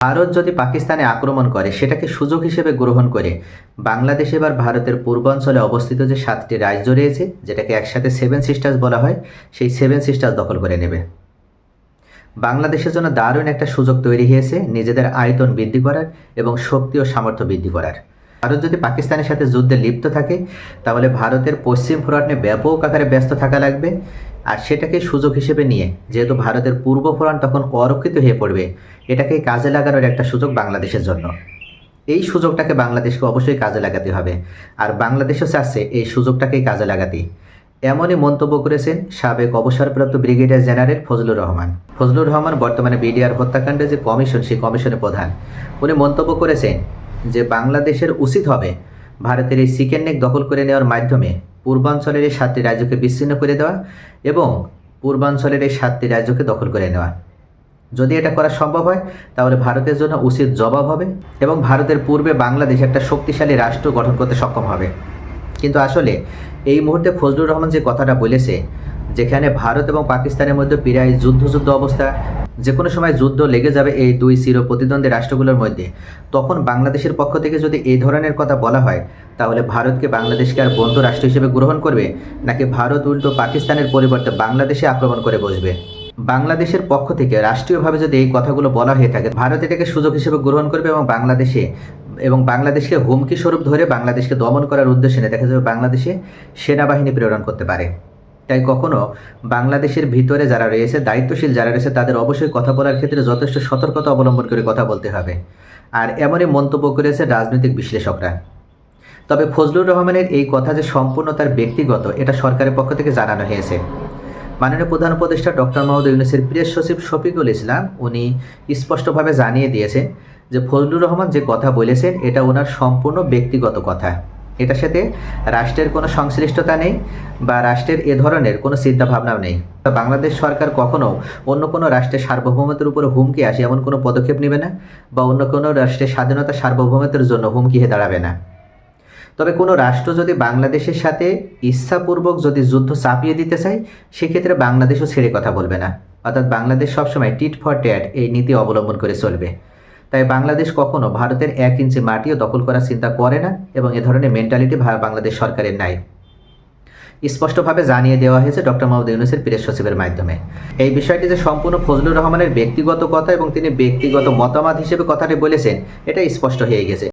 ভারত যদি পাকিস্তানে আক্রমণ করে, সেটাকে সুযোগ হিসেবে গ্রহণ করে, বাংলাদেশ এবার ভারতের পূর্বাঞ্চলে অবস্থিত যে সাতটি রাজ্য রয়েছে, যেটাকে একসাথে সেভেন সিস্টার্স বলা হয়, সেই সেভেন সিস্টার্স দখল করে নেবে। বাংলাদেশের জন্য দারুণ একটা সুযোগ তৈরি হয়েছে নিজেদের আয়তন বৃদ্ধি করার এবং শক্তি ও সামর্থ্য বৃদ্ধি করার। ভারত যদি পাকিস্তানের সাথে যুদ্ধে লিপ্ত থাকে, তাহলে ভারতের পশ্চিম ফ্রন্ট ব্যাপক আকারে ব্যস্ত থাকা লাগবে। আর সেটাকে সুযোগ হিসেবে নিয়ে, যেহেতু ভারতের পূর্ব ফ্রন্ট তখন অরক্ষিত হয়ে পড়বে, এটাকে কাজে লাগানোর একটা সুযোগ বাংলাদেশের জন্য। এই সুযোগটাকে বাংলাদেশকে অবশ্যই কাজে লাগাতে হবে। আর বাংলাদেশও চাচ্ছে এই সুযোগটাকেই কাজে লাগাতে। এমনই মন্তব্য করেছেন সাবেক অবসরপ্রাপ্ত ব্রিগেডিয়ার জেনারেল ফজলুর রহমান। ফজলুর রহমান বর্তমানে বিডিআর হত্যাকাণ্ডে যে কমিশন, সেই কমিশনের প্রধান। উনি মন্তব্য করেছেন যে বাংলাদেশের উচিত হবে ভারতের এই চিকেন নেক দখল করে নেওয়ার মাধ্যমে পূর্বাঞ্চলের এই সাতটি রাজ্যকে বিচ্ছিন্ন করে দেওয়া এবং পূর্বাঞ্চলের এই সাতটি রাজ্যকে দখল করে নেওয়া। যদি এটা করা সম্ভব হয়, তাহলে ভারতের জন্য উচিত জবাব হবে এবং ভারতের পূর্বে বাংলাদেশ একটা শক্তিশালী রাষ্ট্র গঠন করতে সক্ষম হবে। কিন্তু আসলে এই মুহূর্তে ফজলুর রহমান যে কথাটা বলেছে যেখানে ভারত এবং পাকিস্তানের মধ্যে প্রায় যুদ্ধ যুদ্ধ অবস্থা যে কোনো সময় যুদ্ধ লেগে যাবে এই দুই চির প্রতিদ্বন্দ্বী রাষ্ট্রগুলোর মধ্যে। তখন বাংলাদেশের পক্ষ থেকে যদি এই ধরনের কথা বলা হয়, তাহলে ভারতকে বাংলাদেশকে আর বন্ধু রাষ্ট্র হিসেবে গ্রহণ করবে, নাকি ভারত উল্টো পাকিস্তানের পরিবর্তে বাংলাদেশে আক্রমণ করে বসবে? বাংলাদেশের পক্ষ থেকে রাষ্ট্রীয়ভাবে যদি এই কথাগুলো বলা হয়ে থাকে, ভারত এটাকে সুযোগ হিসেবে গ্রহণ করবে এবং বাংলাদেশে, এবং বাংলাদেশকে হুমকি স্বরূপ ধরে বাংলাদেশকে দমন করার উদ্দেশ্যে, দেখা যাবে বাংলাদেশে সেনাবাহিনী প্রেরণ করতে পারে। তাই কখনো, বাংলাদেশের ভিতরে যারা রয়েছে, দায়িত্বশীল যারা রয়েছে, তাদের অবশ্যই কথা বলার ক্ষেত্রে যথেষ্ট সতর্কতা অবলম্বন করে কথা বলতে হবে। আর এমনই মন্তব্য করেছে রাজনৈতিক বিশ্লেষকরা। তবে ফজলুর রহমানের এই কথা যে সম্পূর্ণ তার ব্যক্তিগত, এটা সরকারের পক্ষ থেকে জানানো হয়েছে। মাননীয় প্রধান উপদেষ্টা ডক্টর মোহাম্মদ ইউনুসের প্রিয় সচিব শফিকুল ইসলাম, উনি স্পষ্টভাবে জানিয়ে দিয়েছেন যে ফজলুর রহমান যে কথা বলেছেন, এটা ওনার সম্পূর্ণ ব্যক্তিগত কথা। এটার সাথে রাষ্ট্রের কোনো সংশ্লিষ্টতা নেই বা রাষ্ট্রের এ ধরনের কোনো চিন্তাভাবনাও নেই। বাংলাদেশ সরকার কখনো অন্য কোনো রাষ্ট্রের সার্বভৌমত্বের উপরে হুমকি আসে এমন কোনো পদক্ষেপ নেবে না বা অন্য কোনো রাষ্ট্রের স্বাধীনতা সার্বভৌমত্বের জন্য হুমকি হয়ে দাঁড়াবে না। তবে কোনো রাষ্ট্র যদি বাংলাদেশের সাথে ইচ্ছাপূর্বক যদি যুদ্ধ চাপিয়ে দিতে চায়, সেক্ষেত্রে বাংলাদেশও ছেড়ে কথা বলবে না। অর্থাৎ বাংলাদেশ সবসময় টিট ফর ট্যাট এই নীতি অবলম্বন করে চলবে। তাই বাংলাদেশ কখনো ভারতের এক ইঞ্চি মাটিও দখল করার চিন্তা করে না এবং এ ধরনের মেন্টালিটি বাংলাদেশ সরকারের নাই। স্পষ্টভাবে জানিয়ে দেওয়া হয়েছে ডক্টর মাহমুদ ইউনুসের প্রেস সচিবের মাধ্যমে। এই বিষয়টি যে সম্পূর্ণ ফজলুর রহমানের ব্যক্তিগত কথা এবং তিনি ব্যক্তিগত মতামত হিসেবে কথাটি বলেছেন এটা স্পষ্ট হয়ে গেছে।